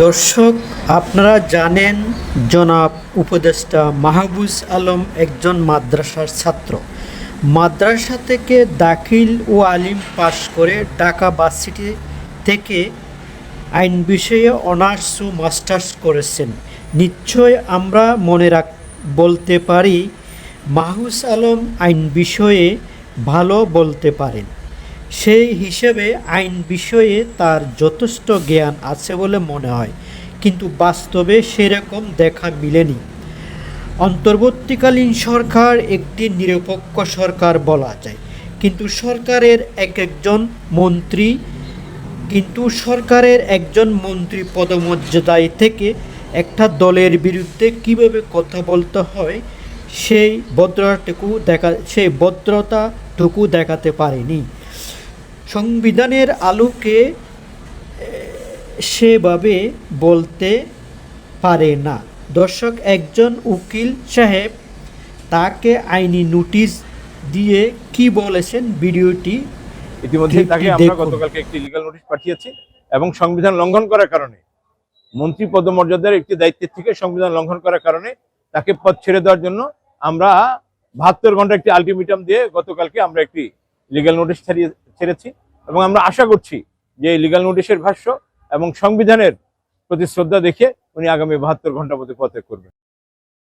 দর্শক, আপনারা জানেন, জনাব উপদেষ্টা মাহবুজ আলম একজন মাদ্রাসার ছাত্র। মাদ্রাসা থেকে দাখিল ও আলিম পাশ করে ঢাকা ভার্সিটি থেকে আইন বিষয়ে অনার্স ও মাস্টার্স করেছেন। নিশ্চয় আমরা মনে রাখ, বলতে পারি, মাহবুজ আলম আইন বিষয়ে ভালো বলতে পারেন। সেই হিসেবে আইন বিষয়ে তার যথেষ্ট জ্ঞান আছে বলে মনে হয়, কিন্তু বাস্তবে সেরকম দেখা মিলেনি। অন্তর্বর্তীকালীন সরকার একটি নিরপেক্ষ সরকার বলা যায়, কিন্তু সরকারের এক একজন মন্ত্রী, কিন্তু সরকারের একজন মন্ত্রী পদমর্যাদায় থেকে একটা দলের বিরুদ্ধে কীভাবে কথা বলতে হয়, সেই ভদ্রতাটুকু দেখা সেই ভদ্রতাটুকু দেখাতে পারেনি। সংবিধানের আলোকে সেভাবে বলতে পারে না। দর্শক একজন উকিল সাহেব তাকে আইনি নোটিশ দিয়ে কি বলেছেন ভিডিওটি ইতিমধ্যে তাকে আমরা গতকালকে একটি লিগাল নোটিশ পাঠিয়েছি এবং সংবিধান লঙ্ঘন করার কারণে মন্ত্রী পদমর্যাদার একটি দায়িত্বের থেকে সংবিধান লঙ্ঘন করার কারণে তাকে পদ ছেড়ে দেওয়ার জন্য আমরা বাহাত্তর ঘণ্টা একটি আলটিমেটাম দিয়ে গতকালকে আমরা একটি লিগাল নোটিশ ছাড়িয়ে ছেড়েছি এবং আমরা আশা করছি যে এই লিগাল নোটিশের ভাষ্য এবং সংবিধানের প্রতি শ্রদ্ধা দেখে উনি আগামী বাহাত্তর ঘণ্টা মধ্যে পদত্যাগ করবেন।